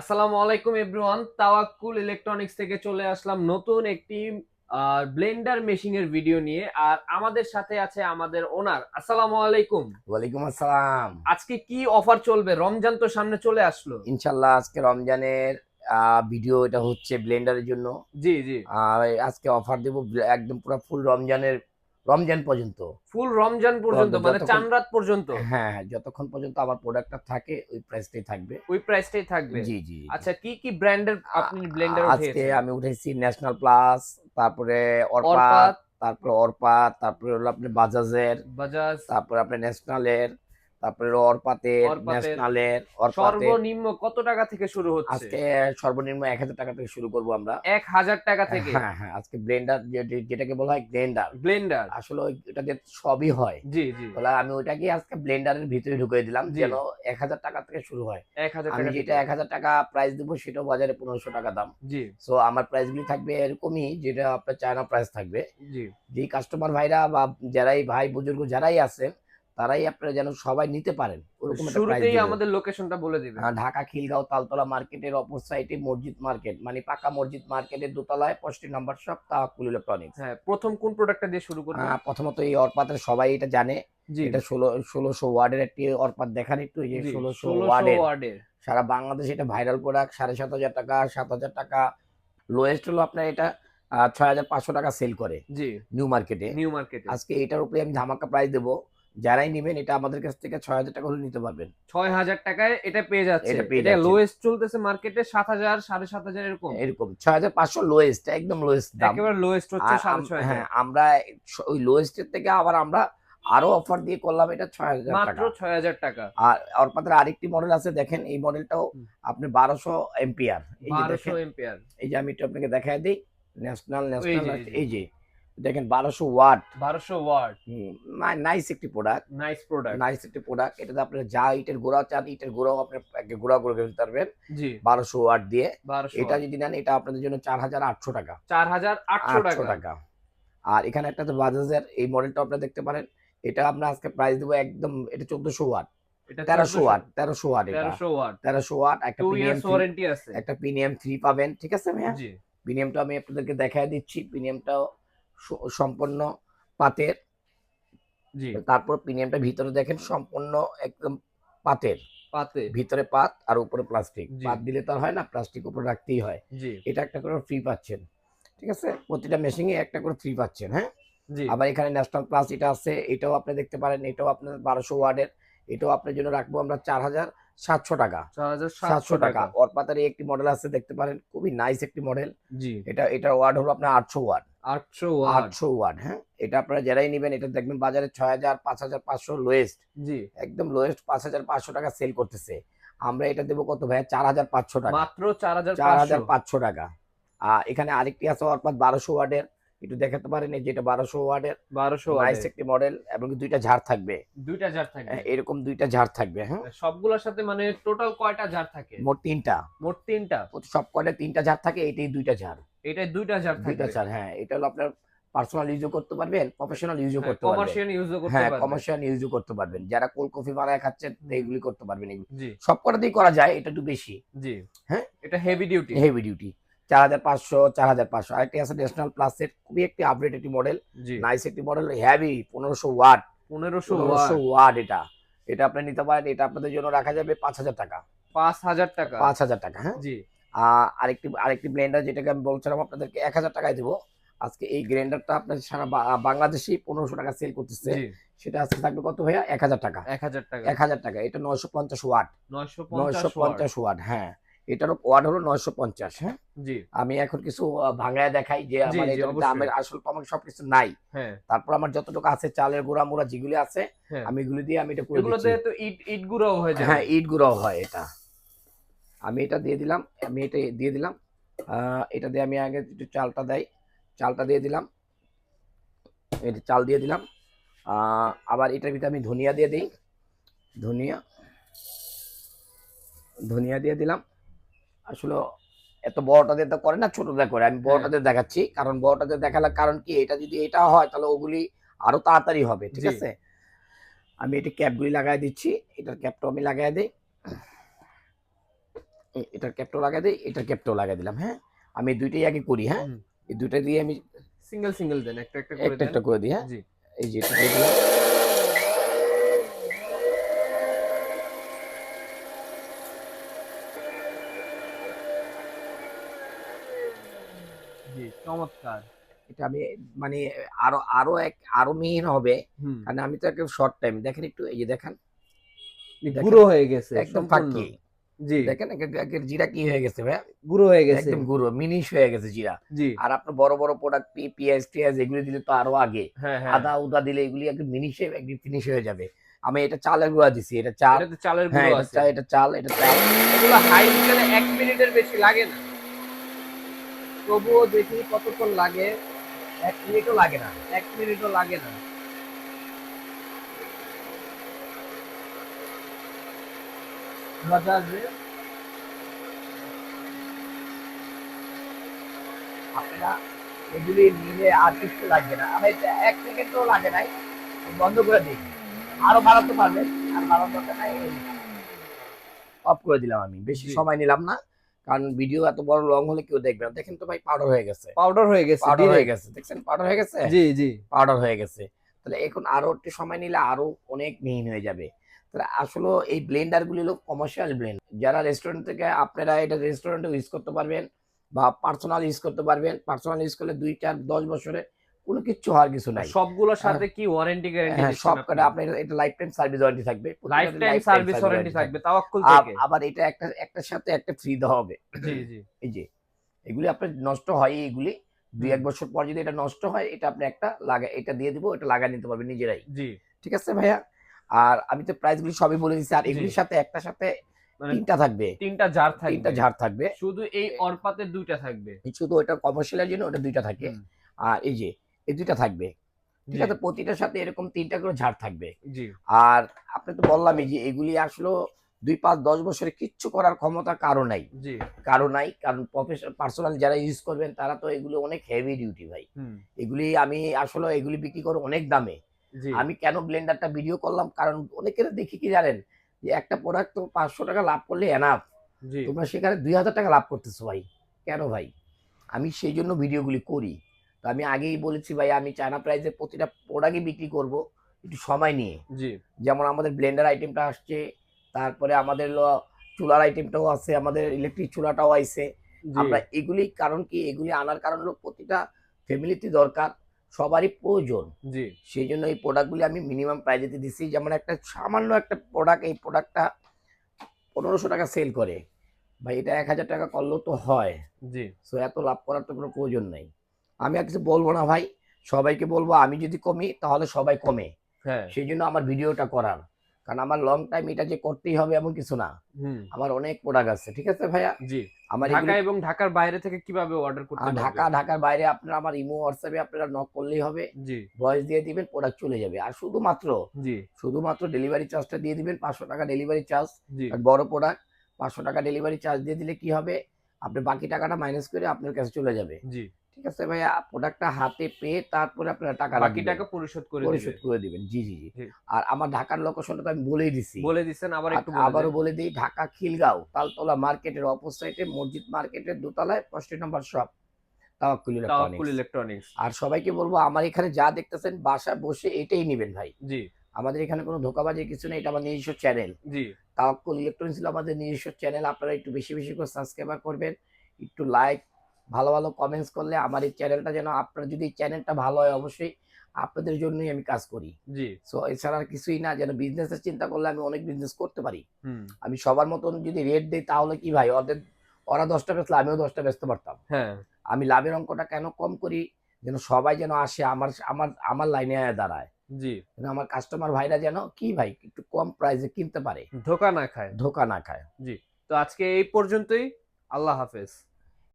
আসসালামু আলাইকুম এভরিওয়ান তাওয়াক্কুল ইলেকট্রনিক্স থেকে চলে আসলাম নতুন একটি ব্লেন্ডার মেশিং এর ভিডিও নিয়ে। আর আমাদের সাথে আছে আমাদের ওনার। আসসালামু আলাইকুম। ওয়ালাইকুম আসসালাম। আজকে কি অফার চলবে? রমজান তো সামনে চলে আসলো। ইনশাল্লাহ আজকে রমজানের ভিডিও এটা হচ্ছে ব্লেন্ডারের জন্য। জি জি। আর আজকে অফার দেব একদম পুরো ফুল রমজানের রমজান পর্যন্ত। ফুল রমজান পর্যন্ত মানে চান রাত পর্যন্ত? হ্যাঁ হ্যাঁ যতক্ষণ পর্যন্ত আমার প্রোডাক্টটা থাকে ওই প্রাইসটাই থাকবে। ওই প্রাইসটাই থাকবে? জি জি আচ্ছা কি কি ব্র্যান্ডের আপনি ব্লেন্ডার আজকে আমি উঠেছি ন্যাশনাল প্লাস তারপরে অরপাত অরপাত তারপরে অরপাত তারপরে হলো আপনি বাজাজের বাজাজ তারপরে আপনি ন্যাশনালের তারপরে অরপাতের। ন্যাশনালের সর্বনিম্ন কত টাকা থেকে শুরু হচ্ছে? আজকে সর্বনিম্ন এক হাজার টাকা থেকে শুরু করব আমরা। এক হাজার টাকা থেকে? হ্যাঁ হ্যাঁ আজকে ব্লেন্ডার যেটাকে বলা হয় ব্লেন্ডার। ব্লেন্ডার। আসলে সবই হয়। জি জি। বলে আমি ওইটাকে আজকে ব্লেন্ডারের ভিতরে ঢুকিয়ে দিলাম যেন এক হাজার টাকা থেকে শুরু হয়। এক হাজার আমি যেটা এক হাজার টাকা প্রাইস দেবো সেটাও বাজারে পনেরোশো টাকা দাম। জি। সো আমার প্রাইস গুলি থাকবে এরকমই যেটা আপনার চায়না প্রাইস থাকবে। জি। যে কাস্টমার ভাইরা বা যারাই ভাই বুজুর্গ যারাই আছেন তারাই আপনারা যেন সবাই নিতে পারেন। ওরকম শুরুতেই আমাদের লোকেশনটা বলে দিবেন। ঢাকা খিলগাঁও তালতলা মার্কেটের অপর সাইডে মসজিদ মার্কেট মানে পাকা মসজিদ মার্কেটের দোতলায় পঁয়ষট্টি নম্বর শপ তাকুল ইলেকট্রনিক্স হ্যাঁ প্রথম কোন প্রোডাক্টটা দিয়ে শুরু করবেন? প্রথমত এই অরপাতের সবাই এটা জানে। এটা ষোলো ষোলোশো ওয়ার্ডের একটি অরপাত দেখান একটু এই যে ষোলোশো 1600 ওয়ার্ডের। সারা বাংলাদেশে এটা ভাইরাল প্রোডাক্ট সাড়ে সাত হাজার টাকা সাত হাজার টাকা। লোয়েস্ট হলো আপনার এটা ছয় হাজার পাঁচশো টাকা সেল করে। জি। নিউ মার্কেটে নিউ মার্কেটে আজকে এটার উপরে আমি ধামাকা প্রাইস দেবো। যারাই নেবেন এটা আমাদের কাছ থেকে ছয় হাজার টাকা হলে নিতে পারবেন। ছয় হাজার টাকায় এটা পেয়ে যাচ্ছে। এটা। লোয়েস্ট চলতেছে মার্কেটে সাত হাজার সাড়ে সাত হাজার এরকম। এরকম। ছয় হাজার পাঁচশো লোয়েস্ট একদম লোয়েস্ট দাম। একেবারে লোয়েস্ট হচ্ছে সাড়ে ছয় হ্যাঁ আমরা ওই লোয়েস্টের থেকে আবার আমরা আরও অফার দিয়ে করলাম এটা ছয় হাজার মাত্র ছয় হাজার টাকা। আর অরপাতের আরেকটি মডেল আছে দেখেন এই মডেলটাও। আপনি বারোশো এম্পিয়ার এই যে বারোশো এম্পিয়ার এই যে আমি একটু আপনাকে দেখাই দিই ন্যাশনাল ন্যাশনাল এই যে। দেখেন বারোশো ওয়াট। বারোশো ওয়াট। নাইস একটি প্রোডাক্ট নাইস প্রোডাক্ট নাইস একটি প্রোডাক্ট এটাতে আপনার যা ইটের গোড়া চান ইটের গোড়াও আপনি গোড়া করে ফেলতে পারবেন। জি। বারোশো ওয়াট দিয়ে। এটা যদি নেন এটা আপনাদের জন্য চার হাজার আটশো টাকা। চার হাজার আটশো টাকা। আর এখানে একটা তো বাজাজের এই মডেলটা আপনারা দেখতে পারেন। এটা আমরা আজকে প্রাইস দেবো একদম এটা চোদ্দশো ওয়াট। এটা তেরোশো ওয়াট তেরোশো ওয়াট তেরোশো ওয়াট। তেরোশো ওয়াট একটা প্রিমিয়াম ওয়ারেন্টি আছে। একটা প্রিমিয়াম থ্রি পাবেন ঠিক আছে ভাইয়া? প্রিমিয়ামটা আমি আপনাদেরকে দেখাই দিচ্ছি। প্রিমিয়ামটাও সম্পূর্ণ পাতের। তারপর প্রিমিয়ামটা ভিতরে দেখেন সম্পূর্ণ একদম পাতের। পাতে। ভিতরে পাত আর উপরে প্লাস্টিক। পাত দিলে তো হয় না প্লাস্টিক উপরে রাখতেই হয়। এটা একটা করে ফ্রি পাচ্ছেন। ঠিক আছে? প্রতিটা মেশিনে একটা করে ফ্রি পাচ্ছেন হ্যাঁ? আবার এখানে ন্যাশনাল প্লাস এটা আছে এটাও আপনি দেখতে পারেন এটাও আপনার বারোশো ওয়ার্ডের। এটাও আপনার জন্য রাখব আমরা চার হাজার সাতশো টাকা। সাতশো টাকা। অরপাতারে একটি মডেল আছে দেখতে পারেন। খুবই নাইস একটি মডেল জি। এটা এটার ওয়ার্ড হলো আপনার আটশো ওয়ার্ড। আটশো ওয়াট আটশো ওয়ার্ড হ্যাঁ? এটা আপনারা যারাই নেবেন এটা দেখবেন বাজারে ছয় হাজার পাঁচ হাজার পাঁচশো লোয়েস্ট জি। একদম লোয়েস্ট পাঁচ হাজার পাঁচশো টাকা সেল করতেছে। আমরা এটা দেবো কত ভাইয়া? চার হাজার পাঁচশো টাকা। মাত্র চার হাজার চার হাজার পাঁচশো। টাকা। আর এখানে আরেকটি আছে অর্পাৎ বারোশো ওয়ার্ডের। একটু দেখাতে পারেন এই যেটা বারোশো ওয়ার্ডের। বারোশো নাইস একটি মডেল এবং দুইটা ঝাড় থাকবে। দুইটা জার থাকে হ্যাঁ, এরকম দুইটা ঝাড় থাকবে হ্যাঁ? সবগুলোর সাথে মানে টোটাল কয়টা জার থাকে? মোট তিনটা। মোট তিনটা। সব কয়টা তিনটা ঝাড় থাকে এটাই দুইটা ঝাড়। এটাই দুইটা থাকে দুইটা ঝাড় হ্যাঁ এটা হলো আপনার পার্সোনাল ইউজও করতে পারবেন প্রফেশনাল ইউজও করতে পারবেন। কমার্শিয়াল ইউজও করতে হ্যাঁ কমার্শিয়াল ইউজও করতে পারবেন। যারা কোল্ড কফি বানায় খাচ্ছেন এইগুলি করতে পারবেন এগুলি। জি। সব কটাতেই করা যায় এটা একটু বেশি। জি। হ্যাঁ? এটা হেভি ডিউটি হেভি ডিউটি চার হাজার পাঁচশো চার হাজার পাঁচশো। আরেকটি আছে ন্যাশনাল প্লাসের খুবই একটি আপডেট একটি মডেল নাইস একটি মডেল হেভি পনেরোশো ওয়াট পনেরোশো পনেরোশো ওয়াট এটা। এটা আপনি নিতে পারেন এটা আপনাদের জন্য রাখা যাবে পাঁচ হাজার টাকা। পাঁচ হাজার টাকা। পাঁচ হাজার টাকা হ্যাঁ? জি। আরেকটি আরেকটি ব্লেন্ডার যেটাকে আমি বলছিলাম আপনাদেরকে এক হাজার টাকায় দেবো। আজকে এই গ্রাইন্ডারটা আপনার সারা বা- বাংলাদেশেই পনেরোশো টাকা সেল করতেছে। সেটা আজকে থাকবে কত ভাইয়া? এক হাজার টাকা। এক হাজার টাকা। এক হাজার টাকা। এটা নয়শো পঞ্চাশ ওয়াট। নয়শো পঞ্চাশ ওয়াট। হ্যাঁ। এটার ওয়াট হলো নয়শো পঞ্চাশ হ্যাঁ? আমি এখন কিছু ভাঙায় দেখাই যে আমার। দামের আসল পামাক সবকিছু নাই। হ্যাঁ। তারপর আমার যতটুকু আছে চালের গুঁড়া মুড়া যেগুলি আছে হ্যাঁ। আমি এগুলি দিয়ে আমি এটা করে ইট ইট গুঁড়ো হয়ে হ্যাঁ ইট গুঁড়াও হয় এটা। আমি এটা দিয়ে দিলাম আমি এটা দিয়ে দিলাম। এটা দিয়ে আমি আগে একটু চালটা দেই। চালটা দিয়ে দিলাম। এটা চাল দিয়ে দিলাম। আবার এটার ভিতরে আমি ধনিয়া দিয়ে দিই। ধনিয়া ধনিয়া দিয়ে দিলাম। আসলে এত বড়টা দিয়ে তো করে না ছোটটা করে। আমি বড়টা দিয়ে দেখাচ্ছি কারণ বড়টা দিয়ে দেখালে কারণ কি এটা যদি এটা হয় তাহলে ওগুলি আরও তাড়াতাড়ি হবে ঠিক আছে? আমি এটা ক্যাপগুলি লাগাই দিচ্ছি। এটার ক্যাপটা আমি লাগাই দিই। এটার ক্যাপটাও লাগাই দিই এটার ক্যাপটাও লাগাই দিলাম হ্যাঁ আমি দুইটাই আগে করি হ্যাঁ। এই দুইটা দিয়ে আমি সিঙ্গেল সিঙ্গেল দেন একটা একটা করে একটা একটা করে দিই হ্যাঁ জি এই যে এটা দিলাম। চমৎকার এটা আমি মানে আরও আরও এক আরও মিহিন হবে কারণ আমি তো একটা শর্ট টাইম দেখেন একটু এই যে দেখেন। গুঁড়ো হয়ে গেছে একদম। ফাঁকি জি। দেখেন জিরা কি হয়ে গেছে গুঁড়ো হয়ে গেছে। একদম গুঁড়ো মিনিশ হয়ে গেছে জিরা। জি। আর বড় বড় প্রোডাক্ট পেঁয়াজ টিয়াজ এগুলি দিলে তো আরও আগে। হ্যাঁ হ্যাঁ। আদা উদা দিলে এগুলি একদম মিনিশে একদম ফিনিশ হয়ে যাবে। আমি এটা চালের গুঁড়া দিছি এটা চাল এটাতে চালের হ্যাঁ গুঁড়ো আছে। এটা চাল এটা চাল এগুলো হাই হিটে এক মিনিটের বেশি লাগে না। তবুও দেখি কতক্ষণ লাগে। এক মিনিটও লাগে না এক মিনিটও লাগে না। মজা আসবে। আপনারা এগুলি আর কিছু লাগবে না। আমি এক সেকেন্ডও লাগে নাই বন্ধ করে দিই। আরও বাড়াতে পারবেন আর দরকার নাই অফ করে দিলাম আমি বেশি সময় নিলাম না কারণ ভিডিও এত বড় লং হলে কেউ দেখবে না। দেখেন তো ভাই পাউডার হয়ে গেছে। পাউডার হয়ে গেছে পাউডার হয়ে গেছে দেখছেন? পাউডার হয়ে গেছে? জি জি। পাউডার হয়ে গেছে। তাহলে এখন আরও একটু সময় নিলে আরও অনেক মিহিন হয়ে যাবে। আসলে এই ব্লেন্ডার গুলি হলো কমার্শিয়াল ব্লেন্ড যারা রেস্টুরেন্ট থেকে আপনারা এটা রেস্টুরেন্টে ইউজ করতে পারবেন বা পার্সোনাল ইউজ করতে পারবেন। পার্সোনাল ইউজ করলে দুই চার দশ বছরে কোনো কিচ্ছু হওয়ার কিছু নাই। সবগুলোর সাথে কি ওয়ারেন্টি গ্যারান্টি হ্যাঁ সব কটা আপনার এটা লাইফ টাইম সার্ভিস ওয়ারেন্টি থাকবে লাইফ টাইম সার্ভিস ওয়ারেন্টি থাকবে তাওয়াক্কুল থেকে আবার এটা একটা একটার সাথে একটা ফ্রি দেওয়া হবে। জি জি। এই যে এগুলি আপনার নষ্ট হয় এগুলি দুই এক বছর পর যদি এটা নষ্ট হয় এটা আপনি একটা লাগা এটা দিয়ে দিব এটা লাগা নিতে পারবেন নিজেরাই। জি। ঠিক আছে ভাইয়া? আর আমি তো প্রাইসগুলি সবই বলে দিচ্ছি আর এগুলির সাথে একটা সাথে মানে তিনটা থাকবে। তিনটা জার থাকবে। তিনটা ঝাড় থাকবে। শুধু এই অরপাতে দুইটা থাকবে। শুধু ওটা কমার্শিয়ালের জন্য ওটা দুইটা থাকে। আর এই যে এই দুইটা থাকবে। ঠিক আছে প্রতিটার সাথে এরকম তিনটা করে ঝাড় থাকবে। আর আপনি তো বললামই যে এগুলি আসলে দুই পাঁচ দশ বছরে কিচ্ছু করার ক্ষমতা কারও নাই। কারও নাই কারণ প্রফেশনাল পার্সোনাল যারা ইউজ করবেন তারা তো এগুলো অনেক হেভি ডিউটি ভাই। এগুলি আমি আসলে এগুলি বিক্রি করে অনেক দামে। আমি কেন ব্লেন্ডারটা ভিডিও করলাম? কারণ অনেকের দেখি কি জানেন? যে একটা প্রোডাক্ট তো পাঁচশো টাকা লাভ করলে এনাফ তোমরা সেখানে দুই হাজার টাকা লাভ করতেছো ভাই। কেন ভাই? আমি সেই জন্য ভিডিওগুলি করি। তো আমি আগেই বলেছি ভাই আমি চায়না প্রাইসে প্রতিটা প্রোডাক্টই বিক্রি করব একটু সময় নিয়ে। যেমন আমাদের ব্লেন্ডার আইটেমটা আসছে তারপরে আমাদের ল- চুলার আইটেমটাও আছে আমাদের ইলেকট্রিক চুলাটাও আইছে। আমরা এগুলি কারণ কি? এগুলি আনার কারণ হলো প্রতিটা ফ্যামিলিতে দরকার। সবারই প্রয়োজন। জি। সেই জন্য এই প্রোডাক্টগুলি আমি মিনিমাম প্রাইজেতে দিচ্ছি। যেমন একটা সামান্য একটা প্রোডাক্ট এই প্রোডাক্টটা পনেরোশো টাকা সেল করে। ভাই এটা এক হাজার টাকা করলেও তো হয়। জি। সো এত লাভ করার তো কোনো প্রয়োজন নেই। আমি আর কিছু বলব না ভাই। সবাইকে বলব আমি যদি কমি তাহলে সবাই কমে। হ্যাঁ। সেই জন্য আমার ভিডিওটা করার। কারণ আমার লং টাইম এটা যে করতেই হবে এমন কিছু না। আমার অনেক প্রোডাক্ট আছে ঠিক আছে ভাইয়া? জি। আমার ঢাকা এবং ঢাকার বাইরে থেকে কীভাবে অর্ডার করতে ঢাকা ঢাকার বাইরে আপনারা আমার ইমো হোয়াটসঅ্যাপে আপনারা নক করলেই হবে। জি। ভয়েস দিয়ে দিবেন প্রোডাক্ট চলে যাবে। আর শুধুমাত্র জি। শুধুমাত্র ডেলিভারি চার্জটা দিয়ে দিবেন পাঁচশো টাকা ডেলিভারি চার্জ বড় প্রোডাক্ট পাঁচশো টাকা ডেলিভারি চার্জ দিয়ে দিলে কি হবে? আপনি বাকি টাকাটা মাইনাস করে আপনার কাছে চলে যাবে। জি। ঠিক আছে ভাইয়া প্রোডাক্টটা হাতে পেয়ে তারপরে আপনারা টাকা বাকি টাকা পরিশোধ করে পরিশোধ করে দিবেন জি জি জি। আর আমার ঢাকার লোকেশনটা তো আমি বলেই দিছি। বলে দিছেন আবার একটু আবারও বলে দিই ঢাকা খিলগাঁও তালতলা মার্কেটের মসজিদ মার্কেটের দোতলায় নম্বর শপ তাওয়াক্কুল ইলেকট্রনিক্স। আর সবাইকে বলব আমার এখানে যা দেখতেছেন বাসা বসে এটাই নেবেন ভাই। জি। আমাদের এখানে কোনো ধোকাবাজি কিছু নেই এটা আমার নিজস্ব চ্যানেল জি। তাওয়াক্কুল ইলেকট্রনিক্স আমাদের নিজস্ব চ্যানেল আপনারা একটু বেশি বেশি করে সাবস্ক্রাইবার করবেন। একটু লাইক ভালো ভালো কমেন্টস করলে আমার এই চ্যানেলটা যেন আপনার যদি চ্যানেলটা ভালো হয় অবশ্যই আপনাদের জন্যই আমি কাজ করি। জি। সো এছাড়া কিছুই না যেন বিজনেসের চিন্তা করলে আমি অনেক বিজনেস করতে পারি। আমি সবার মতন যদি রেট দিই তাহলে কি ভাই ওদের ওরা দশটা বেচলে আমিও দশটা বেচতে পারতাম। হ্যাঁ। আমি লাভের অঙ্কটা কেন কম করি? যেন সবাই যেন আসে আমার আমার আমার লাইনে দাঁড়ায়। জি। আমার কাস্টমার ভাইরা যেন কি ভাই একটু কম প্রাইসে কিনতে পারে। ধোকা না খায়। ধোকা না খায়। জি। তো আজকে এই পর্যন্তই। আল্লাহ হাফেজ।